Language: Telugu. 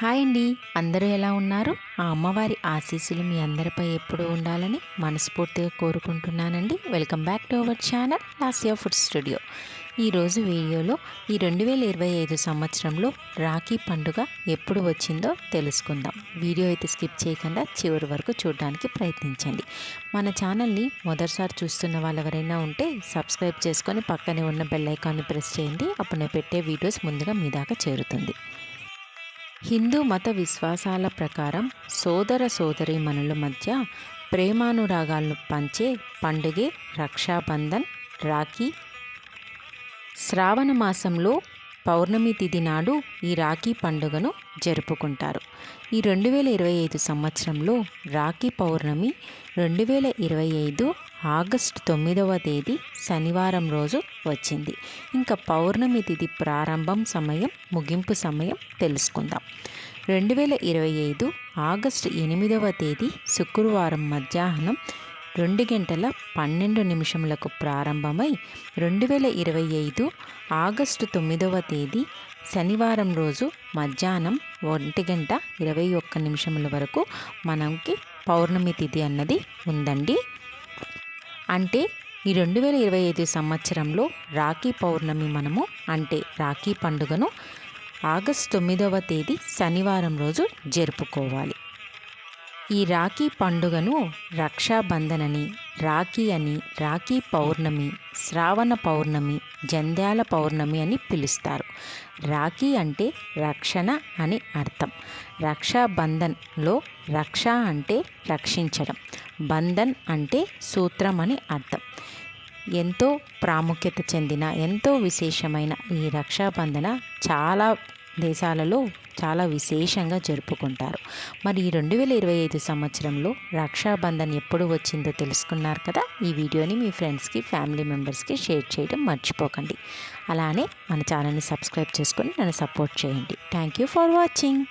హాయ్ అండి. అందరూ ఎలా ఉన్నారు? ఆ అమ్మవారి ఆశీస్సులు మీ అందరిపై ఎప్పుడూ ఉండాలని మనస్ఫూర్తిగా కోరుకుంటున్నానండి. Welcome back to our channel Lasya food studio. ఈరోజు వీడియోలో ఈ రెండు వేల ఇరవై ఐదు సంవత్సరంలో రాఖీ పండుగ ఎప్పుడు వచ్చిందో తెలుసుకుందాం. వీడియో అయితే స్కిప్ చేయకుండా చివరి వరకు చూడడానికి ప్రయత్నించండి. మన ఛానల్ని మొదటిసారి చూస్తున్న వాళ్ళు ఎవరైనా ఉంటే సబ్స్క్రైబ్ చేసుకొని పక్కనే ఉన్న బెల్ ఐకాన్ని ప్రెస్ చేయండి. అప్పుడు నేను పెట్టే వీడియోస్ ముందుగా మీ దాకా చేరుతుంది. హిందూ మత విశ్వాసాల ప్రకారం సోదర సోదరీమణుల మధ్య ప్రేమానురాగాలను పంచే పండుగే రక్షాబంధన్ రాఖీ. శ్రావణ మాసంలో పౌర్ణమి తిథి నాడు ఈ రాఖీ పండుగను జరుపుకుంటారు. ఈ రెండు వేల ఇరవై ఐదు సంవత్సరంలో రాఖీ పౌర్ణమి రెండు వేల ఇరవై ఐదు ఆగస్టు తొమ్మిదవ తేదీ శనివారం రోజు వచ్చింది. ఇంకా పౌర్ణమి తిథి ప్రారంభం సమయం ముగింపు సమయం తెలుసుకుందాం. రెండు వేల ఇరవై ఐదు ఆగస్టు ఎనిమిదవ తేదీ శుక్రవారం మధ్యాహ్నం రెండు గంటల పన్నెండు నిమిషములకు ప్రారంభమై రెండు వేల ఇరవై ఐదు ఆగస్టు తొమ్మిదవ తేదీ శనివారం రోజు మధ్యాహ్నం ఒంటి గంట ఇరవై ఒక్క నిమిషముల వరకు మనకి పౌర్ణమి తిథి అన్నది ఉందండి. అంటే ఈ రెండు వేల ఇరవై ఐదు సంవత్సరంలో రాఖీ పౌర్ణమి మనము అంటే రాఖీ పండుగను ఆగస్టు తొమ్మిదవ తేదీ శనివారం రోజు జరుపుకోవాలి. ఈ రాఖీ పండుగను రక్షాబంధన్ అని రాఖీ అని రాఖీ పౌర్ణమి శ్రావణ పౌర్ణమి జంధ్యాల పౌర్ణమి అని పిలుస్తారు. రాఖీ అంటే రక్షణ అని అర్థం. రక్షాబంధన్లో రక్ష అంటే రక్షించడం. బంధన్ అంటే సూత్రం అని అర్థం. ఎంతో ప్రాముఖ్యత చెందిన ఎంతో విశేషమైన ఈ రక్షాబంధన చాలా దేశాలలో చాలా విశేషంగా జరుపుకుంటారు. మరి ఈ రెండు వేల ఇరవై ఐదు సంవత్సరంలో రక్షాబంధన్ ఎప్పుడు వచ్చిందో తెలుసుకున్నారు కదా? ఈ వీడియోని మీ ఫ్రెండ్స్కి ఫ్యామిలీ మెంబర్స్కి షేర్ చేయడం మర్చిపోకండి. అలానే మన ఛానల్ని సబ్స్క్రైబ్ చేసుకొని నన్ను సపోర్ట్ చేయండి. Thank you for watching.